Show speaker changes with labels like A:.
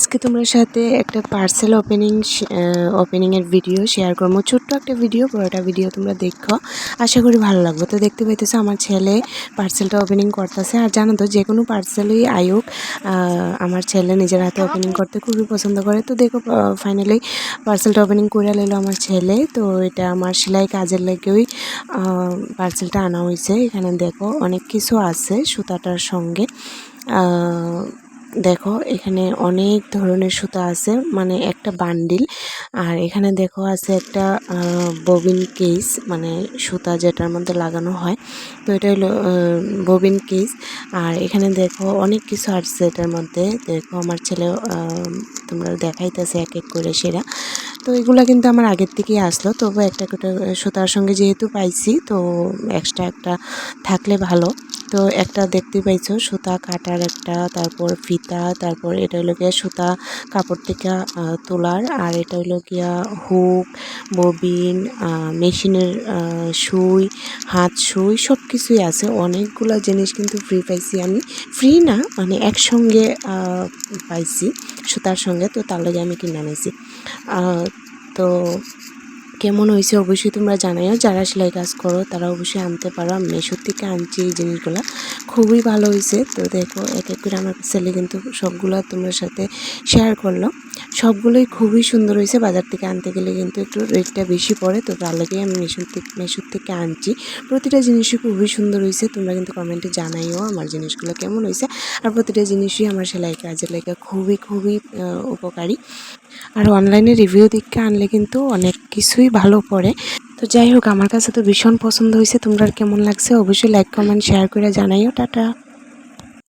A: আজকে তোমার সাথে একটা পার্সেল ওপেনিং ওপেনিংয়ের ভিডিও শেয়ার করব। ছোট্ট একটা ভিডিও পুরোটা ভিডিও তোমরা দেখো। আশা করি ভালো লাগবে। তো দেখতে পাইতেছো আমার ছেলে পার্সেলটা ওপেনিং করতেছে। আর জানো তো, যে কোনো পার্সেলই আয়ুক আমার ছেলে নিজের হাতে ওপেনিং করতে খুবই পছন্দ করে। তো দেখো ফাইনালি পার্সেলটা ওপেনিং করে নিল আমার ছেলে। তো এটা আমার সেলাই কাজের লেগেই পার্সেলটা আনা হয়েছে এখানে দেখো অনেক কিছু আছে সুতাটার সঙ্গে। দেখো, এখানে অনেক ধরনের সুতা আছে মানে একটা বান্ডিল। আর এখানে দেখো আছে একটা ববিন কেস মানে সুতা যেটার মধ্যে লাগানো হয়। তো এটা হলো ববিন কেস। আর এখানে দেখো অনেক কিছু আসছে এটার মধ্যে। দেখো আমার ছেলে তোমরা দেখাইতেছে এক এক করে সেরা। তো এগুলো কিন্তু আমার আগের থেকেই আসলো। তবু একটা একটা সুতার সঙ্গে যেহেতু পাইছি, তো এক্সট্রা একটা থাকলে ভালো। তো একটা দেখতে পাইছো, সুতা কাটার একটা, তারপর ফিতা, তারপর এটা হলো গিয়া সুতা কাপড় থেকে তোলার, আর এটা হলো গিয়া হুক, ববিন মেশিনের সুই, হাত সুই সব কিছুই আছে। অনেকগুলো জিনিস কিন্তু ফ্রি পাইছি আমি। ফ্রি না মানে একসঙ্গে পাইছি সুতার সঙ্গে, তো তার লগে আমি কিনে আনাইছি তো কেমন হয়েছে অবশ্যই তোমরা জানাইও। যারা সেলাই কাজ করো, তারা অবশ্যই আনতে পারো। আমি মেশোর থেকে আনছি এই জিনিসগুলো। খুবই ভালো হয়েছে। তো দেখো, এক এক করে আমার ছেলে কিন্তু সবগুলো তোমার সাথে শেয়ার করল। সবগুলোই খুবই সুন্দর হয়েছে। বাজার থেকে আনতে গেলে কিন্তু একটু রেটটা বেশি পড়ে। তো তার লাগেই আমি মেশোর থেকে মেশোর থেকে আনছি। প্রতিটা জিনিসই খুবই সুন্দর হয়েছে। তোমরা কিন্তু কমেন্টে জানাইও আমার জিনিসগুলো কেমন হয়েছে। আর প্রতিটা জিনিসই আমার সেলাই কাজের লেগে খুবই খুবই উপকারী। আর অনলাইনে রিভিউ দিককে আনলে কিন্তু অনেক কিছুই ভালো পড়ে। তো যাই হোক, আমার কাছে তো ভীষণ পছন্দ হয়েছে। তোমরা কেমন লাগছে অবশ্যই লাইক কমেন্ট শেয়ার করে জানাইও। টাটা।